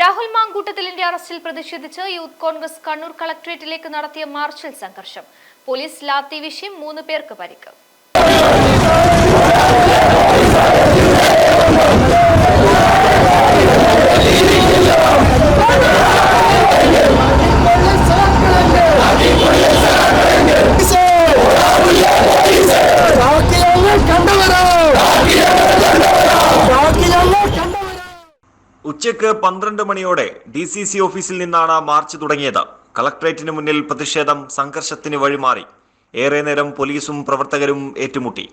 രാഹുൽ മാങ്കൂട്ടത്തിലിന്റെ അറസ്റ്റിൽ പ്രതിഷേധിച്ച് യൂത്ത് കോൺഗ്രസ് കണ്ണൂർ കളക്ടറേറ്റിലേക്ക് നടത്തിയ മാർച്ചിൽ സംഘർഷം. പോലീസ് ലാത്തി വിഷയം മൂന്ന് പേർക്ക് പരിക്ക്. ഉച്ചയ്ക്ക് പന്ത്രണ്ട് മണിയോടെ ഡി സി സി ഓഫീസിൽ നിന്നാണ് മാർച്ച് തുടങ്ങിയത്. കളക്ടറേറ്റിന് മുന്നിൽ പ്രതിഷേധം സംഘർഷത്തിന് വഴിമാറി. ഏറെ നേരം പോലീസും പ്രവർത്തകരും ഏറ്റുമുട്ടി.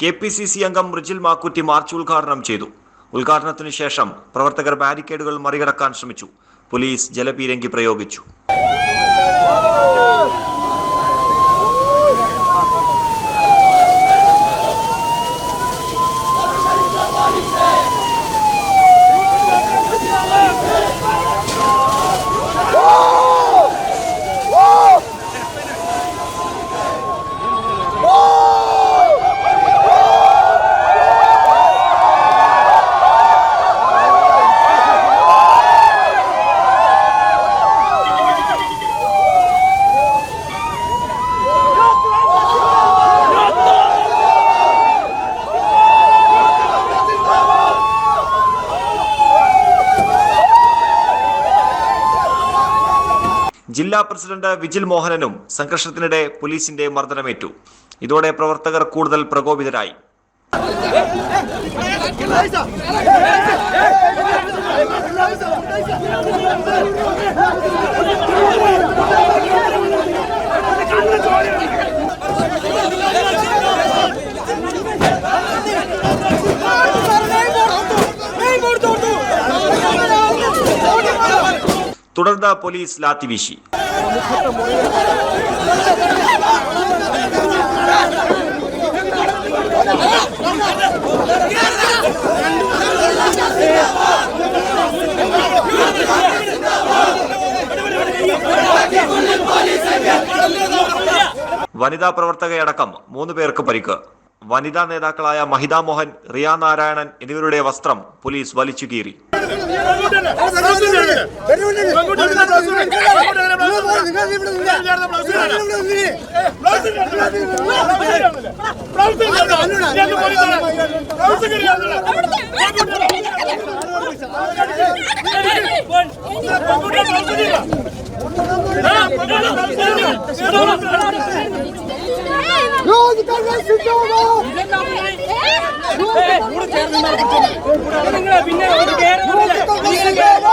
കെ പി സി സി അംഗം റിജിൽ മാക്കുറ്റി മാർച്ച് ഉദ്ഘാടനം ചെയ്തു. ഉദ്ഘാടനത്തിന് ശേഷം പ്രവർത്തകർ ബാരിക്കേഡുകൾ മറികടക്കാൻ ശ്രമിച്ചു. പോലീസ് ജലപീരങ്കി പ്രയോഗിച്ചു. ജില്ലാ പ്രസിഡന്റ് വിജിൽ മോഹനനും സംഘർഷത്തിനിടെ പോലീസിന്റെ മർദ്ദനമേറ്റു ഇതോടെ പ്രവർത്തകർ കൂടുതൽ പ്രകോപിതരായി തുടർന്ന് പോലീസ് ലാത്തി വീശി വനിതാ പ്രവർത്തകയടക്കം മൂന്ന് പേർക്ക് പരിക്ക്. വനിതാ നേതാക്കളായ മഹിത മോഹൻ റിയ നാരായണൻ എന്നിവരുടെ വസ്ത്രം പോലീസ് വലിച്ചു കീറി. പിന്നെ ഒരു കേറാന്ന് പറഞ്ഞല്ലേ?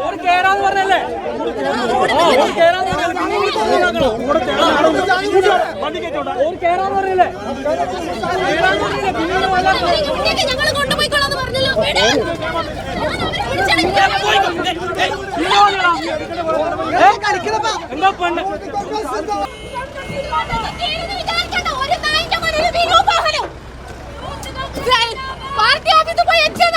ഒരു കേറാന്ന് പറഞ്ഞല്ലേ ആ, ഒരു കേറാന്ന് പറഞ്ഞല്ലേ? വണ്ടി കയറ്റോണ്ടാ? ഒരു കേറാന്ന് പറഞ്ഞല്ലേ കേറാന്ന് പറഞ്ഞില്ലേ? പിന്നെ ഒരു വല്ല- ഞങ്ങൾ കൊണ്ടുപോയിക്കോളാന്ന് പറഞ്ഞല്ലോ വിട്. ഞാൻ അവരെ പിടിച്ചെടുക്കാം. പിന്നെ വല്ലടാ? ഏ? എന്താ പെണ്ണ്. പാർട്ടി ഓഫീസിൽ പോയി എക്സാം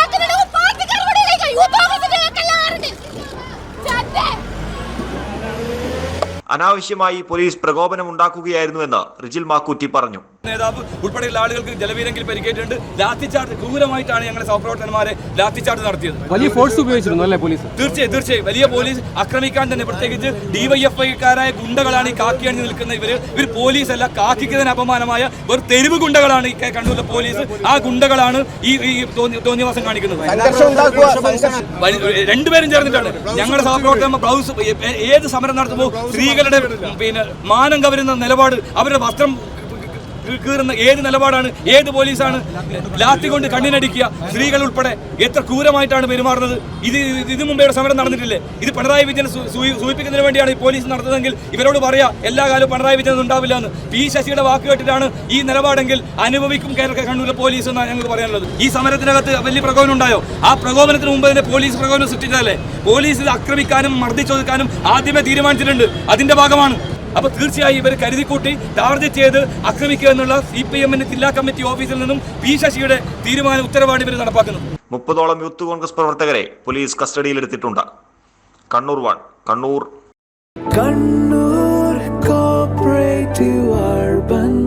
അനാവശ്യമായി പോലീസ് പ്രകോപനം ഉണ്ടാക്കുകയായിരുന്നുവെന്ന് റിജിൽ മാക്കൂറ്റി പറഞ്ഞു നേതാവ് ഉൾപ്പെടെയുള്ള ആളുകൾക്ക് ജലവീരങ്കിൽ പരിക്കേറ്റിട്ടുണ്ട്. ലാത്തിച്ചാർജ് ക്രൂരമായിട്ടാണ് ഞങ്ങളെ സഹപ്രവർത്തകന്മാരെ ലാത്തിച്ചാർജ് നടത്തിയത്. വലിയ ഫോഴ്സ് ഉപയോഗിച്ചിരുന്നു അല്ലേ പോലീസ് തീർച്ചയായും തീർച്ചയായും. വലിയ പോലീസ് ആക്രമിക്കാൻ തന്നെ പ്രത്യേകിച്ച് ഡിവൈഎഫ്ഐക്കാരായ ഗുണ്ടകളാണ് ഈ കാക്കിയണി നിൽക്കുന്ന ഇവർ ഇവർ പോലീസ് അല്ല കാക്കിക്ക് തന്നെ അപമാനമായ ഒരു തെരുവ് ഗുണ്ടകളാണ് ഈ കണ്ണൂരിലെ പോലീസ് ആ ഗുണ്ടകളാണ് ഈ തോന്നിയവാസം കാണിക്കുന്നത്. രണ്ടുപേരും ചേർന്നിട്ടാണ് ഞങ്ങളുടെ സഹപ്രവർത്തകർ ബ്ലൗസ് ഏത് സമരം നടത്തുമ്പോൾ സ്ത്രീകളുടെ പിന്നെ മാനം കവരുന്ന നിലപാട് അവരുടെ വസ്ത്രം കീറുന്ന ഏത് നിലപാടാണ്? ഏത് പോലീസാണ്? ലാത്തി കൊണ്ട് കണ്ണിനടിക്കുക സ്ത്രീകൾ ഉൾപ്പെടെ എത്ര ക്രൂരമായിട്ടാണ് പെരുമാറുന്നത്? ഇത് ഇത് ഇതിനു മുമ്പേ സമരം നടന്നിട്ടില്ലേ? ഇത് പിണറായി വിജയൻ സൂചിപ്പിക്കുന്നതിന് വേണ്ടിയാണ് ഈ പോലീസ് നടത്തുന്നതെങ്കിൽ ഇവരോട് പറയാ എല്ലാ കാലവും പിണറായി വിജയൻ ഉണ്ടാവില്ല എന്ന്. പി ശശിയുടെ വാക്ക് കേട്ടിട്ടാണ് ഈ നിലപാടെങ്കിൽ അനുഭവിക്കും കേരള കണ്ണൂരിലെ പോലീസ് എന്നാണ് ഞങ്ങൾക്ക് പറയാനുള്ളത്. ഈ സമരത്തിനകത്ത് വലിയ പ്രകോപനം ഉണ്ടായോ? ആ പ്രകോപനത്തിന് മുമ്പ് തന്നെ പോലീസ് പ്രകോപനം സൃഷ്ടിച്ചതല്ലേ? പോലീസ് ഇത് ആക്രമിക്കാനും മർദ്ദിച്ചൊതുക്കാനും ആദ്യമേ തീരുമാനിച്ചിട്ടുണ്ട്. അതിന്റെ ഭാഗമാണ് അപ്പൊ തീർച്ചയായും ഇവർ കരുതിക്കൂട്ടി ടാർഗറ്റ് ചെയ്ത് ആക്രമിക്കുക എന്നുള്ള സി പി എമ്മിന്റെ ജില്ലാ കമ്മിറ്റി ഓഫീസിൽ നിന്നും പി ശശിയുടെ തീരുമാന ഉത്തരവാണ് ഇവർ നടപ്പാക്കുന്നത്. മുപ്പതോളം യൂത്ത് കോൺഗ്രസ് പ്രവർത്തകരെ police കസ്റ്റഡിയിലെടുത്തിട്ടുണ്ട് Kannur one Kannur. Kannur cooperative Urban